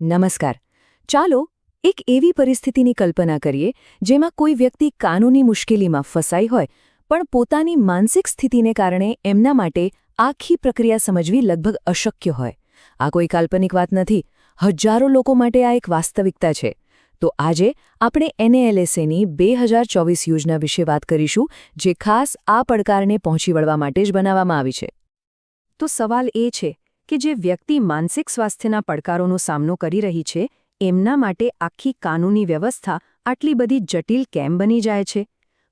નમસ્કાર. ચાલો એક એવી પરિસ્થિતિની કલ્પના કરીએ જેમાં કોઈ વ્યક્તિ કાનૂની મુશ્કેલીમાં ફસાઈ હોય, પણ પોતાની માનસિક સ્થિતિને કારણે એમના માટે આખી પ્રક્રિયા સમજવી લગભગ અશક્ય હોય. આ કોઈ કાલ્પનિક વાત નથી. હજારો લોકો માટે આ એક વાસ્તવિકતા છે. તો આજે આપણે એનએએલએસએની બે હજાર ચોવીસ યોજના વિશે વાત કરીશું, જે ખાસ આ પડકારને પહોંચી વળવા માટે જ બનાવવામાં આવી છે. તો સવાલ એ છે કે જે વ્યક્તિ માનસિક સ્વાસ્થ્યના પડકારોનો સામનો કરી રહી છે, એમના માટે આખી કાનૂની વ્યવસ્થા આટલી બધી જટિલ કેમ બની જાય છે?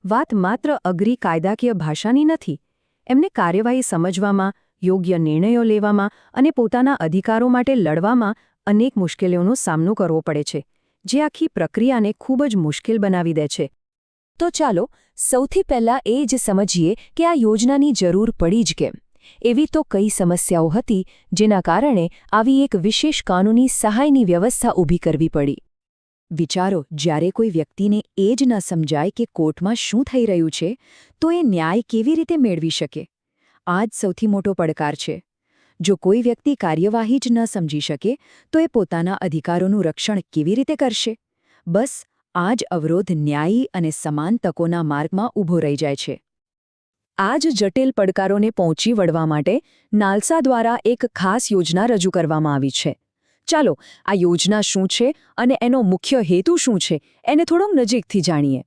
વાત માત્ર અઘરી કાયદાકીય ભાષાની નથી. એમને કાર્યવાહી સમજવામાં, યોગ્ય નિર્ણયો લેવામાં અને પોતાના અધિકારો માટે લડવામાં અનેક મુશ્કેલીઓનો સામનો કરવો પડે છે, જે આખી પ્રક્રિયાને ખૂબ જ મુશ્કેલ બનાવી દે છે. તો ચાલો, સૌથી પહેલાં એ જ સમજીએ કે આ યોજનાની જરૂર પડી જ કેમ? એવી તો કઈ સમસ્યાઓ હતી જેના કારણે આવી એક વિશેષ કાનૂની સહાયની વ્યવસ્થા ઊભી કરવી પડી. વિચારો, જ્યારે કોઈ વ્યક્તિને એ જ ન સમજાય કે કોર્ટમાં શું થઈ રહ્યું છે, તો એ ન્યાય કેવી રીતે મેળવી શકે? આ જ સૌથી મોટો પડકાર છે. જો કોઈ વ્યક્તિ કાર્યવાહી જ ન સમજી શકે, તો એ પોતાના અધિકારોનું રક્ષણ કેવી રીતે કરશે? બસ, આ જ અવરોધ ન્યાયી અને સમાન તકોના માર્ગમાં ઊભો રહી જાય છે. આ જ જટિલ પડકારોને પહોંચી વળવા માટે નાલસા દ્વારા એક ખાસ યોજના રજૂ કરવામાં આવી છે. ચાલો, આ યોજના શું છે અને એનો મુખ્ય હેતુ શું છે એને થોડોક નજીકથી જાણીએ.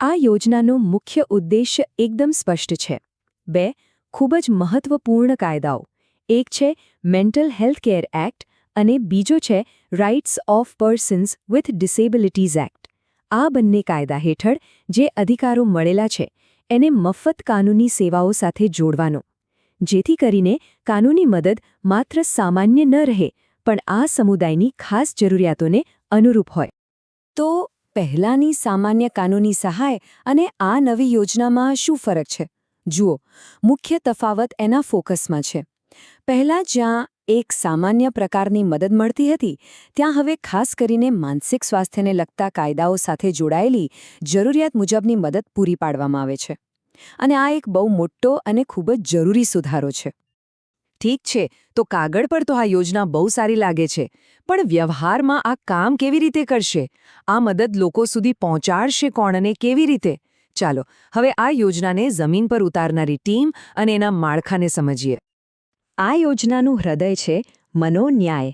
આ યોજનાનો મુખ્ય ઉદ્દેશ્ય એકદમ સ્પષ્ટ છે. બે, ખૂબ જ મહત્વપૂર્ણ કાયદાઓ. એક છે મેન્ટલ હેલ્થ કેર એક્ટ અને બીજો છે rights of persons with disabilities act. આ બંને કાયદા હેઠળ જે અધિકારો મળેલા છે એને મફત કાનૂની સેવાઓ સાથે જોડવાનો. જેથી કરીને કાનૂની મદદ માત્ર સામાન્ય ન રહે, પણ આ સમુદાયની ખાસ જરૂરિયાતોને અનુરૂપ હોય. તો પહેલાંની સામાન્ય કાનૂની સહાય અને આ નવી યોજનામાં શું ફરક છે? જુઓ, મુખ્ય તફાવત એના ફોકસમાં છે. પહેલાં જ્યાં એક સામાન્ય પ્રકારની મદદ મળતી હતી, ત્યાં હવે ખાસ કરીને માનસિક સ્વાસ્થ્યને લગતા કાયદાઓ સાથે જોડાયેલી જરૂરિયાત મુજબની મદદ પૂરી પાડવામાં આવે છે. અને આ એક બહુ મોટો અને ખૂબ જ જરૂરી સુધારો છે. ઠીક છે, તો કાગળ પર તો આ યોજના બહુ સારી લાગે છે, પણ વ્યવહારમાં આ કામ કેવી રીતે કરશે? આ મદદ લોકો સુધી પહોંચાડશે કોણ અને કેવી રીતે? ચાલો, હવે આ યોજનાને જમીન પર ઉતારનારી ટીમ અને એના માળખાને સમજીએ. આ યોજનાનું હૃદય છે મનોન્યાય.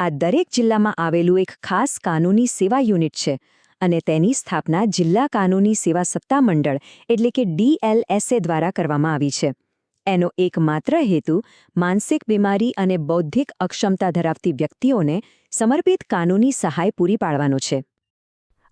આ દરેક જિલ્લામાં આવેલું એક ખાસ કાનૂની સેવા યુનિટ છે અને તેની સ્થાપના જિલ્લા કાનૂની સેવા સત્તામંડળ એટલે કે ડીએલએસએ દ્વારા કરવામાં આવી છે. એનો એકમાત્ર હેતુ માનસિક બીમારી અને બૌદ્ધિક અક્ષમતા ધરાવતી વ્યક્તિઓને સમર્પિત કાનૂની સહાય પૂરી પાડવાનો છે.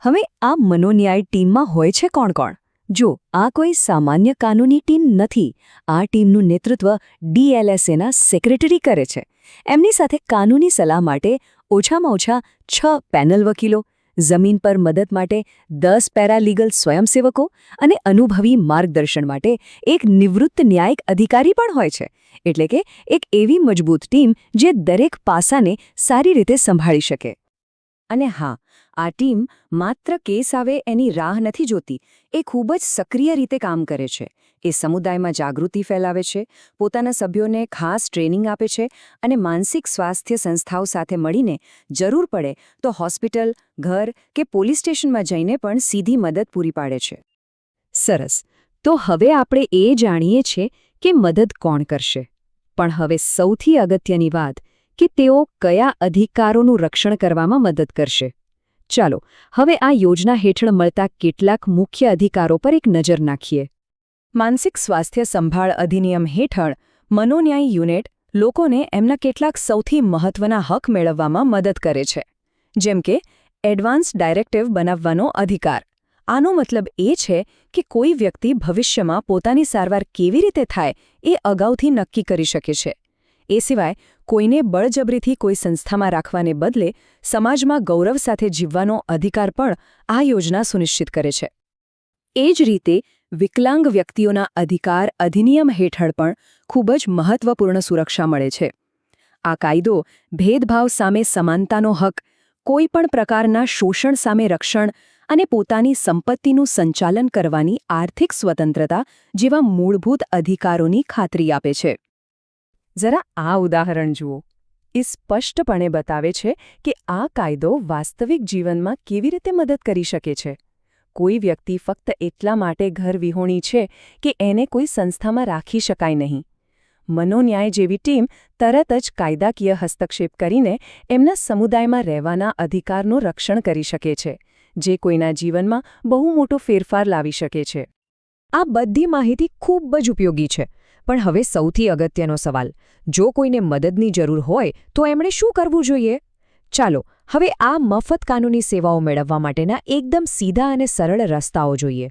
હવે આ મનોન્યાય ટીમમાં હોય છે કોણ કોણ? જો આ કોઈ સામાન્ય કાનૂની ટીમ નથી, આ ટીમનું નેતૃત્વ ડીએલએસએના સેક્રેટરી કરે છે. એમની સાથે કાનૂની સલાહ માટે ઓછામાં ઓછા છ પેનલ વકીલો, જમીન પર મદદ માટે દસ પેરાલીગલ સ્વયંસેવકો અને અનુભવી માર્ગદર્શન માટે એક નિવૃત્ત ન્યાયિક અધિકારી પણ હોય છે. એટલે કે એક એવી મજબૂત ટીમ જે દરેક પાસાને સારી રીતે સંભાળી શકે. અને હા આ ટીમ માત્ર કેસ આવે એની રાહ નથી જોતી, એ ખૂબ જ સક્રિય રીતે કામ કરે છે. એ સમુદાયમાં જાગૃતિ ફેલાવે છે, પોતાના સભ્યોને ખાસ ટ્રેનિંગ આપે છે અને માનસિક સ્વાસ્થ્ય સંસ્થાઓ સાથે મળીને જરૂર પડે તો હોસ્પિટલ, ઘર કે પોલીસ સ્ટેશનમાં જઈને પણ સીધી મદદ પૂરી પાડે છે. સરસ. તો હવે આપણે એ જાણીએ છીએ કે મદદ કોણ કરશે. પણ હવે સૌથી અગત્યની વાત કે તેઓ કયા અધિકારોનું રક્ષણ કરવામાં મદદ કરશે. ચાલો, હવે આ યોજના હેઠળ મળતા કેટલાક મુખ્ય અધિકારો પર એક નજર નાખીએ. માનસિક સ્વાસ્થ્ય સંભાળ અધિનિયમ હેઠળ મનોન્યાય યુનિટ લોકોને એમના કેટલાક સૌથી મહત્વના હક મેળવવામાં મદદ કરે છે, જેમ કે એડવાન્સ ડાયરેક્ટિવ બનાવવાનો અધિકાર. આનો મતલબ એ છે કે કોઈ વ્યક્તિ ભવિષ્યમાં પોતાની સારવાર કેવી રીતે થાય એ અગાઉથી નક્કી કરી શકે છે. એ સિવાય કોઈને બળજબરીથી કોઈ સંસ્થામાં રાખવાને બદલે સમાજમાં ગૌરવ સાથે જીવવાનો અધિકાર પણ આ યોજના સુનિશ્ચિત કરે છે. એ જ રીતે વિકલાંગ વ્યક્તિઓના અધિકાર અધિનિયમ હેઠળ પણ ખૂબ જ મહત્વપૂર્ણ સુરક્ષા મળે છે. આ કાયદો ભેદભાવ સામે સમાનતાનો હક કોઈપણ પ્રકારના શોષણ સામે રક્ષણ અને પોતાની સંપત્તિનું સંચાલન કરવાની આર્થિક સ્વતંત્રતા જેવા મૂળભૂત અધિકારોની ખાતરી આપે છે. જરા આ ઉદાહરણ જુઓ. એ સ્પષ્ટપણે બતાવે છે કે આ કાયદો વાસ્તવિક જીવનમાં કેવી રીતે મદદ કરી શકે છે. કોઈ વ્યક્તિ ફક્ત એટલા માટે ઘર વિહોણી છે કે એને કોઈ સંસ્થામાં રાખી શકાય નહીં. મનોન્યાય જેવી ટીમ તરત જ કાયદાકીય હસ્તક્ષેપ કરીને એમના સમુદાયમાં રહેવાના અધિકારનું રક્ષણ કરી શકે છે, જે કોઈના જીવનમાં બહુ મોટો ફેરફાર લાવી શકે છે. આ બધી માહિતી ખૂબ જ ઉપયોગી છે. પણ હવે સૌથી અગત્યનો સવાલ, જો કોઈને મદદની જરૂર હોય, તો એમણે શું કરવું જોઈએ? ચાલો, હવે આ મફત કાનૂની સેવાઓ મેળવવા માટેના એકદમ સીધા અને સરળ રસ્તાઓ જોઈએ.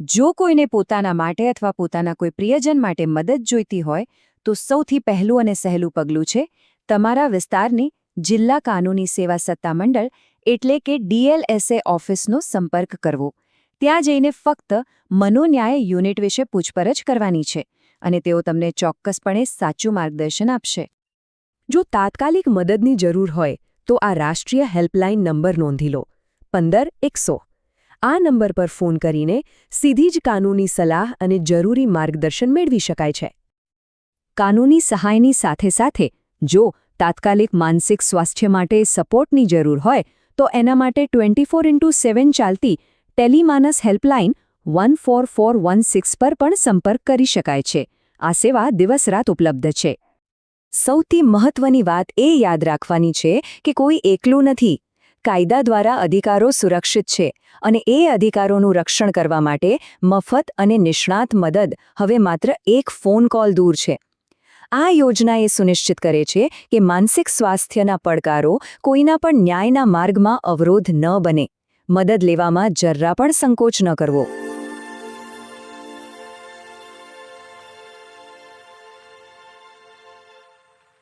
જો કોઈને પોતાના માટે અથવા પોતાના કોઈ પ્રિયજન માટે મદદ જોઈતી હોય, તો સૌથી પહેલું અને સહેલું પગલું છે, તમારા વિસ્તારની જિલ્લા કાનૂની સેવા સત્તામંડળ, એટલે કે ડીએલએસએ ઓફિસનો સંપર્ક કરવો. ત્યાં જઈને ફક્ત મનોન્યાય યુનિટ વિશે પૂછપરછ કરવાની છે. અને તેઓ તમને ચોક્કસપણે સાચું માર્ગદર્શન આપશે. જો તાત્કાલિક મદદની જરૂર હોય, તો આ રાષ્ટ્રીય હેલ્પલાઇન નંબર નોંધી લો. પંદર, એકસો. આ નંબર પર ફોન કરીને સીધી જ કાનૂની સલાહ અને જરૂરી માર્ગદર્શન મેળવી શકાય છે. કાનૂની સહાયની સાથે સાથે, જો તાત્કાલિક માનસિક સ્વાસ્થ્ય માટે સપોર્ટની જરૂર હોય, તો એના માટે ટ્વેન્ટી ફોર ઇન્ટુ સેવન ચાલતી Telemanas helpline one four four one six પર પણ સંપર્ક કરી શકાય છે. આ સેવા દિવસરાત ઉપલબ્ધ છે. સૌથી મહત્વની વાત એ યાદ રાખવાની છે કે કોઈ એકલું નથી. કાયદા દ્વારા અધિકારો સુરક્ષિત છે અને એ અધિકારોનું રક્ષણ કરવા માટે મફત અને નિષ્ણાત મદદ હવે માત્ર એક ફોન કોલ દૂર છે. આ યોજના એ સુનિશ્ચિત કરે છે કે માનસિક સ્વાસ્થ્યના પડકારો કોઈના પણ ન્યાયના માર્ગમાં અવરોધ ન બને. મદદ લેવામાં જર્રા પણ સંકોચ ન કરવો.